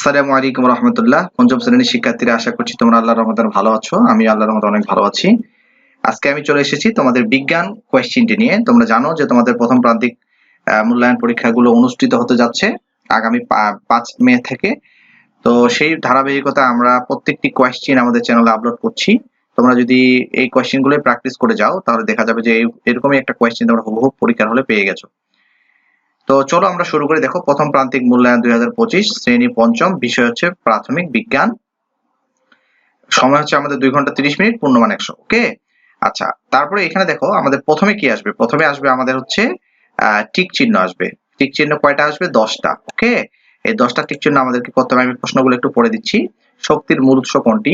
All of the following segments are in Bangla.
আসসালামু আলাইকুম রহমতুল্লাহ। পঞ্চম শ্রেণির শিক্ষার্থীরা, আশা করছি তোমরা আল্লাহর রহমতে ভালো আছো। আমি আল্লাহর রহমতে অনেক ভালো আছি। আজকে আমি চলে এসেছি তোমাদের বিজ্ঞান কোয়েশ্চেনটি নিয়ে। তোমরা জানো যে তোমাদের প্রথম প্রান্তিক মূল্যায়ন পরীক্ষাগুলো অনুষ্ঠিত হতে যাচ্ছে আগামী পাঁচ মে থেকে। তো সেই ধারাবাহিকতা আমরা প্রত্যেকটি কোয়েশ্চেন আমাদের চ্যানেলে আপলোড করছি। তোমরা যদি এই কোয়েশ্চেনগুলো প্র্যাকটিস করে যাও, তাহলে দেখা যাবে যে এরকমই একটা কোয়েশ্চেন তোমরা হুবহু পরীক্ষার হলে পেয়ে গেছো। তো চলো আমরা শুরু করে। দেখো, প্রথম প্রান্তিক মূল্যায়ন দুই হাজার পঁচিশ, শ্রেণি পঞ্চম, বিষয় হচ্ছে প্রাথমিক বিজ্ঞান। সময় হচ্ছে আমাদের দুই ঘণ্টা তিরিশ মিনিট, পূর্ণমান একশো, ওকে? আচ্ছা তারপরে এখানে দেখো, আমাদের প্রথমে কি আসবে? প্রথমে আসবে আমাদের হচ্ছে টিক চিহ্ন আসবে। টিক চিহ্ন কয়টা আসবে? দশটা, ওকে? এই দশটা টিক চিহ্ন আমাদেরকে হবে আমি প্রশ্নগুলো একটু পড়ে দিচ্ছি। শক্তির মূল উৎস কোনটি?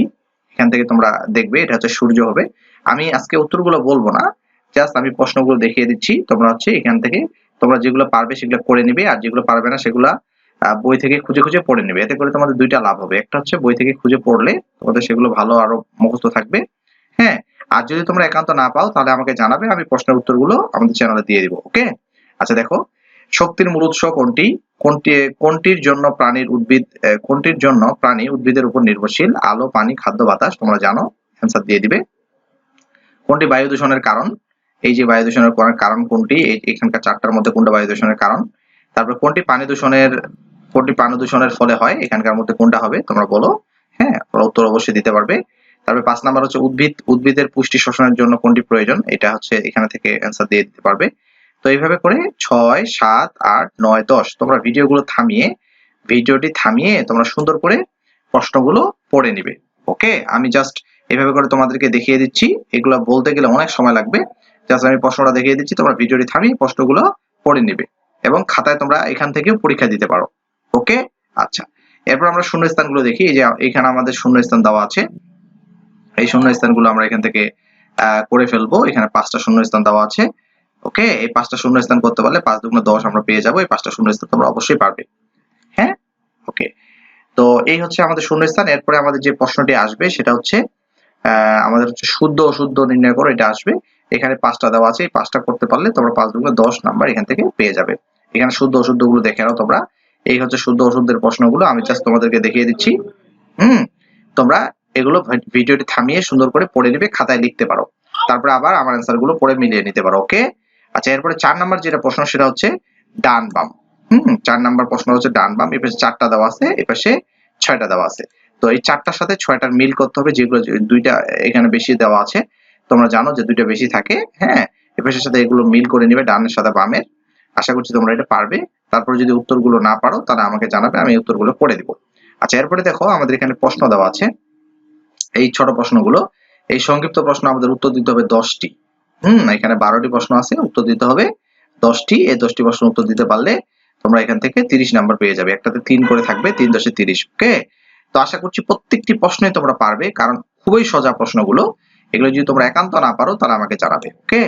এখান থেকে তোমরা দেখবে, এটা হচ্ছে সূর্য হবে। আমি আজকে উত্তরগুলো বলব না, জাস্ট আমি প্রশ্নগুলো দেখিয়ে দিচ্ছি। তোমরা হচ্ছে এখান থেকে তোমরা যেগুলো পারবে সেগুলো করে নিবে, আর যেগুলো পারবে না সেগুলো বই থেকে খুঁজে খুঁজে পড়ে নেবে। এতে করে তোমাদের দুইটা লাভ হবে। একটা হচ্ছে বই থেকে খুঁজে পড়লে তোমাদের সেগুলো ভালো আরও মুখস্থ থাকবে। হ্যাঁ আর যদি তোমরা একান্ত না পাও, তাহলে আমাকে জানাবে, আমি প্রশ্নের উত্তরগুলো আমাদের চ্যানেলে দিয়ে দিব, ওকে? আচ্ছা দেখো, শক্তির মূল উৎস কোনটি? কোনটি, কোনটির জন্য প্রাণীর উদ্ভিদ কোনটির জন্য প্রাণী উদ্ভিদের উপর নির্ভরশীল? আলো, পানি, খাদ্য, বাতাস, তোমরা জানো অ্যান্সার দিয়ে দিবে। কোনটি বায়ু দূষণের কারণ? এই যে বায়ু দূষণের কারণ কোনটি? এখানকার চারটার মধ্যে কোনটা বায়ু দূষণের কারণ? তারপর কোনটি পানি দূষণের, কোনটি পানি দূষণের ফলে হয়? এখানকার মধ্যে কোনটা হবে? তোমরা বলো। হ্যাঁ উত্তর অবশ্যই দিতে পারবে। তারপরে পাঁচ নাম্বার হচ্ছে উদ্ভিদ, উদ্ভিদের পুষ্টি শোষণের জন্য কোনটি প্রয়োজন? এটা হচ্ছে এখানে থেকে অ্যান্সার দিয়ে দিতে পারবে। তো এইভাবে করে ছয়, সাত, আট, নয়, দশ, তোমরা ভিডিওগুলো থামিয়ে, ভিডিওটি থামিয়ে তোমরা সুন্দর করে প্রশ্নগুলো পড়ে নিবে। ওকে আমি জাস্ট এইভাবে করে তোমাদেরকে দেখিয়ে দিচ্ছি। এগুলো বলতে গেলে অনেক সময় লাগবে। জাস্ট আমি প্রশ্নটা দেখিয়ে দিচ্ছি, তোমরা ভিডিওটি থামিয়ে প্রশ্নগুলো পড়ে নিবে এবং খাতায় তোমরা এখান থেকে পরীক্ষা দিতে পারো। ওকে আচ্ছা। এরপর আমরা শূন্য স্থানগুলো দেখি, এই যে এখানে আমাদের শূন্য স্থান দেওয়া আছে। এই শূন্য স্থানগুলো আমরা এখান থেকে করে ফেলব। এখানে পাঁচটা শূন্য স্থান দেওয়া আছে। ওকে এই পাঁচটা শূন্য স্থান করতে পারলে পাঁচ দুগুণ দশ আমরা পেয়ে যাব। এই পাঁচটা শূন্য স্থান তোমরা অবশ্যই পারবে। হ্যাঁ? ওকে তো এই হচ্ছে আমাদের শূন্য স্থান এরপরে আমাদের যে প্রশ্নটি আসবে, সেটা হচ্ছে আমাদের হচ্ছে শুদ্ধ অশুদ্ধ নির্ণয় করো, এটা আসবে। এখানে পাঁচটা দেওয়া আছে, এই পাঁচটা করতে পারলে তোমরা পাঁচ দুগুণ দশ নাম্বার এখান থেকে পেয়ে যাবে। এখানে শুদ্ধ অশুদ্ধগুলো দেখে নাও তোমরা। এই হচ্ছে শুদ্ধ অশুদ্ধের প্রশ্নগুলো, আমি জাস্ট তোমাদেরকে দেখিয়ে দিচ্ছি। হুম? তোমরা এগুলো ভিডিওটি থামিয়ে সুন্দর করে পড়ে নেবে, খাতায় লিখতে পারো। তারপরে আবার আমার অ্যান্সারগুলো পড়ে মিলিয়ে নিতে পারো ওকে আচ্ছা এরপরে চার নাম্বার যেটা প্রশ্ন, সেটা হচ্ছে ডান বাম। হুম? চার নাম্বার প্রশ্ন হচ্ছে ডান বাম এই পাশে চারটা দেওয়া আছে, এপাশে ছয়টা দেওয়া আছে। তো এই চারটার সাথে ছয়টার মিল করতে হবে, যেগুলো দুইটা এখানে বেশি দেওয়া আছে। তোমরা জানো যে দুইটা বেশি থাকে হ্যাঁ? এই পাশের সাথে এগুলো মিল করে নিবে, ডানের সাথে বামের। আশা করছি তোমরা এটা পারবে। তারপরে যদি উত্তরগুলো না পারো তাহলে আমাকে জানাবে, আমি উত্তরগুলো করে দিব। আচ্ছা এরপরে দেখো, আমাদের এখানে প্রশ্ন দেওয়া আছে। এই ছোট প্রশ্নগুলো, এই সংক্ষিপ্ত প্রশ্ন আমাদের উত্তর দিতে হবে দশটি। হুম, এখানে বারোটি প্রশ্ন আছে, উত্তর দিতে হবে দশটি। এই দশটি প্রশ্ন উত্তর দিতে পারলে তোমরা এখান থেকে তিরিশ নাম্বার পেয়ে যাবে। একটাতে তিন করে থাকবে, তিন দশে তিরিশ ওকে তো আশা করছি প্রত্যেকটি প্রশ্নই তোমরা পারবে, কারণ খুবই সোজা প্রশ্নগুলো। এগুলো যদি তোমরা একান্ত না পারো, তাহলে আমাকে জানাবে, ওকে?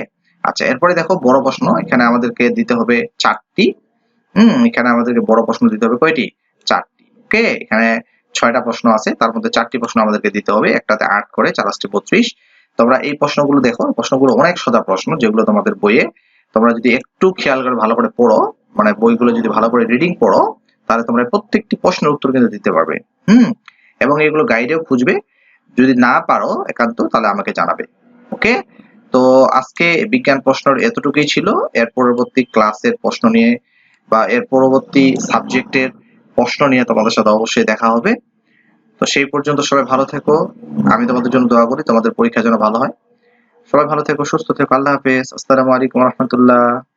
আচ্ছা এরপরে দেখো বড় প্রশ্ন, এখানে আমাদেরকে দিতে হবে চারটি। হম, এখানে আমাদেরকে বড় প্রশ্ন দিতে হবে কয়টি? চারটি, ওকে? এখানে ছয়টা প্রশ্ন আছে, তার মধ্যে চারটি প্রশ্ন আমাদেরকে দিতে হবে, একটাতে আট করে চারাশটি বত্রিশ। তোমরা এই প্রশ্নগুলো দেখো, প্রশ্নগুলো অনেক সোজা প্রশ্ন, যেগুলো তোমাদের বইয়ে তোমরা যদি একটু খেয়াল করে ভালো করে পড়ো মানে বইগুলো যদি ভালো করে রিডিং পড়ো, তাহলে তোমরা প্রত্যেকটি প্রশ্নের উত্তর কিন্তু দিতে পারবে। হুম, এবং এগুলো গাইডেও খুঁজবে। যদি না পারো একান্ত, তাহলে আমাকে জানাবে। ওকে তো আজকে বিজ্ঞান প্রশ্নের এতটুকুই ছিল। এর পরবর্তী ক্লাসের প্রশ্ন নিয়ে বা এর পরবর্তী সাবজেক্টের প্রশ্ন নিয়ে তোমাদের সাথে অবশ্যই দেখা হবে। তো সেই পর্যন্ত সবাই ভালো থেকো। আমি তোমাদের জন্য দোয়া করি, তোমাদের পরীক্ষা যেন ভালো হয়। সবাই ভালো থেকো, সুস্থ থেকো। আল্লাহ হাফেজ। আসসালামু আলাইকুম রহমতুল্লাহ।